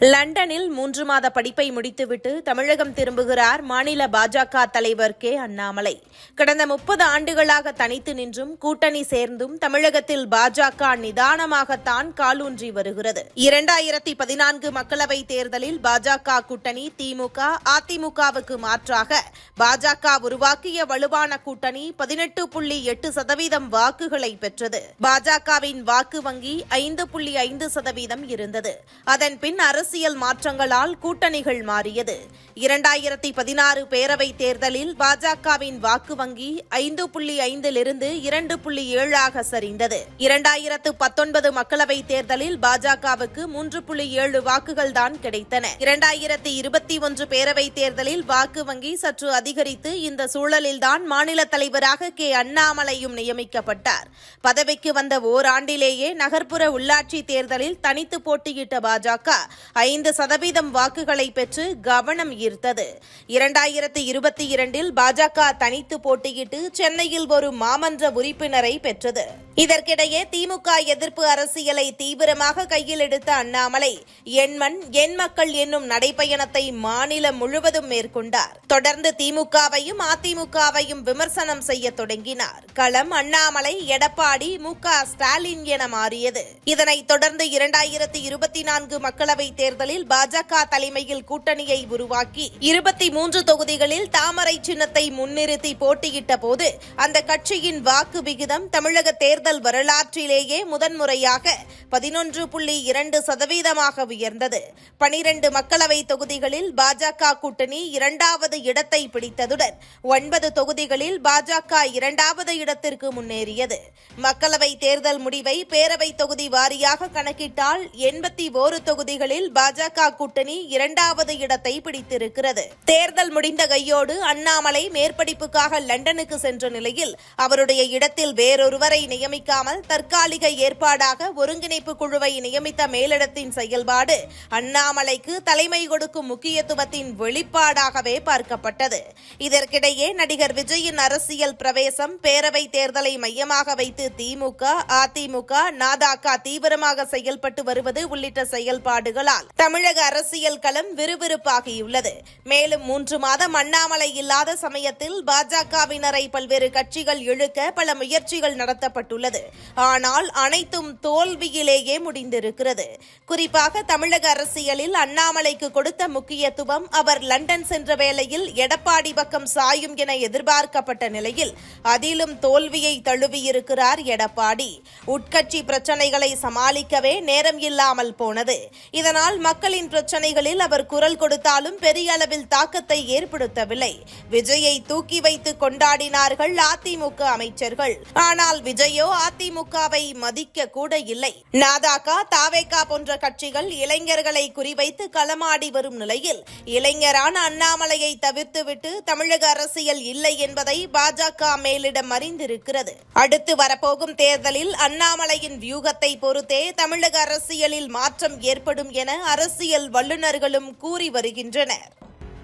லண்டனில் மூன்று மாத படிப்பை முடித்துவிட்டு தமிழகம் திரும்புகிறார் மாநில பாஜக தலைவர் கே. அண்ணாமலை. கடந்த முப்பது ஆண்டுகளாக தனித்து நின்றும் கூட்டணி சேர்ந்தும் தமிழகத்தில் பாஜக நிதானமாகத்தான் காலூன்றி வருகிறது. இரண்டாயிரத்தி பதினான்கு மக்களவைத் தேர்தலில் பாஜக கூட்டணி திமுக அதிமுகவுக்கு மாற்றாக பாஜக உருவாக்கிய வலுவான கூட்டணி பதினெட்டு புள்ளி எட்டு சதவீதம் வாக்குகளை பெற்றது. பாஜகவின் வாக்கு வங்கி ஐந்து புள்ளி ஐந்து சதவீதம் இருந்தது. அதன் பின் அரசியல் மாற்றங்களால் கூட்டணிகள் மாறியது. இரண்டாயிரத்தி பதினாறு பேரவைத் தேர்தலில் பாஜகவின் வாக்கு வங்கி ஐந்து புள்ளி ஐந்திலிருந்து இரண்டு புள்ளி ஏழாக சரிந்தது. இரண்டாயிரத்து பத்தொன்பது மக்களவைத் தேர்தலில் பாஜகவுக்கு மூன்று புள்ளி ஏழு வாக்குகள் தான் கிடைத்தன. இரண்டாயிரத்தி இருபத்தி ஒன்று பேரவைத் தேர்தலில் வாக்கு வங்கி சற்று அதிகரித்து இந்த சூழலில்தான் மாநில தலைவராக கே. அண்ணாமலையும் நியமிக்கப்பட்டார். பதவிக்கு வந்த ஓராண்டிலேயே நகர்ப்புற உள்ளாட்சி தேர்தலில் தனித்து போட்டியிட்ட பாஜக ஐந்து சதவீதம் வாக்குகளை பெற்று கவனம் ஈர்த்தது. இரண்டாயிரத்தி இருபத்தி இரண்டில் பாஜக தனித்து போட்டியிட்டு சென்னையில் ஒரு மாமன்ற உறுப்பினரை பெற்றது. இதற்கிடையே திமுக எதிர்ப்பு அரசியலை தீவிரமாக கையில் எடுத்த அண்ணாமலை எண்மண் எண் என் மக்கள் என்னும் நடைப்பயணத்தை மாநிலம் முழுவதும் மேற்கொண்டார். தொடர்ந்து திமுகவையும் அதிமுகவையும் விமர்சனம் செய்ய தொடங்கினார். களம் அண்ணாமலை எடப்பாடி மு. ஸ்டாலின் என மாறியது. இதனைத் தொடர்ந்து இரண்டாயிரத்தி இருபத்தி நான்கு மக்களவைத் தேர்தலில் பாஜக தலைமையில் கூட்டணியை உருவாக்கி இருபத்தி மூன்று தொகுதிகளில் தாமரை சின்னத்தை முன்னிறுத்தி போட்டியிட்ட போது அந்த கட்சியின் வாக்கு விகிதம் தமிழக தேர்தல் வரலாற்றிலேயே முதன்முறையாக பதினொன்று புள்ளி இரண்டு சதவீதமாக உயர்ந்தது. பனிரண்டு மக்களவை தொகுதிகளில் பாஜக கூட்டணி இரண்டாவது இடத்தை பிடித்ததுடன் ஒன்பது தொகுதிகளில் பாஜக இரண்டாவது இடத்திற்கு முன்னேறியது. மக்களவை தேர்தல் முடிவை பேரவை தொகுதி வாரியாக கணக்கிட்டால் எண்பத்தி ஓரு தொகுதிகளில் பாஜக கூட்டணி இரண்டாவது இடத்தை பிடித்திருக்கிறது. தேர்தல் முடிந்த கையோடு அண்ணாமலை மேற்படிப்புக்காக லண்டனுக்கு சென்ற நிலையில் அவருடைய இடத்தில் வேறொருவரை நியமி நியமிக்காமல் தற்காலிக ஏற்பாடாக ஒருங்கிணைப்பு குழுவை நியமித்த மேலிடத்தின் செயல்பாடு அண்ணாமலைக்கு தலைமை கொடுக்கும் முக்கியத்துவத்தின் வெளிப்பாடாகவே பார்க்கப்பட்டது. இதற்கிடையே நடிகர் விஜயின் அரசியல் பிரவேசம் பேரவை தேர்தலை மையமாக வைத்து திமுக அதிமுக நாதாகா தீவிரமாக செயல்பட்டு வருவது உள்ளிட்ட செயல்பாடுகளால் தமிழக அரசியல் களம் விறுவிறுப்பாகியுள்ளது. மேலும் மூன்று மாதம் அண்ணாமலை இல்லாத சமயத்தில் பாஜகவினரை பல்வேறு கட்சிகள் இழுக்க பல முயற்சிகள் நடத்தப்பட்டுள்ளது. உள்ளது. ஆனால் அனைத்தும் தோல்வியிலேயே முடிந்திருக்கிறது. குறிப்பாக தமிழக அரசியலில் அண்ணாமலைக்கு கொடுத்த முக்கியத்துவம் அவர் லண்டன் சென்ற வேளையில் எடப்பாடி பக்கம் சாயும் என எதிர்பார்க்கப்பட்ட நிலையில் அதிலும் தோல்வியை தழுவியிருக்கிறார் எடப்பாடி. உட்கட்சி பிரச்சனைகளை சமாளிக்கவே நேரம் இல்லாமல் போனது. இதனால் மக்களின் பிரச்சனைகளில் அவர் குரல் கொடுத்தாலும் பெரிய அளவில் தாக்கத்தை ஏற்படுத்தவில்லை. விஜயை தூக்கி வைத்து கொண்டாடினார்கள் அதிமுக அமைச்சர்கள். ஆனால் விஜயோ அதிமுகவை மதிக்க கூட இல்லை. நாதாகா தாவேகா போன்ற கட்சிகள் இளைஞர்களை குறிவைத்து களமாடி வரும் நிலையில் இளைஞரான அண்ணாமலையை தவிர்த்துவிட்டு தமிழக அரசியல் இல்லை என்பதை பாஜக மேலிடம் அறிந்திருக்கிறது. அடுத்து வரப்போகும் தேர்தலில் அண்ணாமலையின் வியூகத்தை பொறுத்தே தமிழக அரசியலில் மாற்றம் ஏற்படும் என அரசியல் வல்லுநர்களும் கூறி வருகின்றனர்.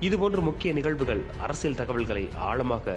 இதுபோன்ற முக்கிய நிகழ்வுகள் அரசியல் தகவல்களை ஆழமாக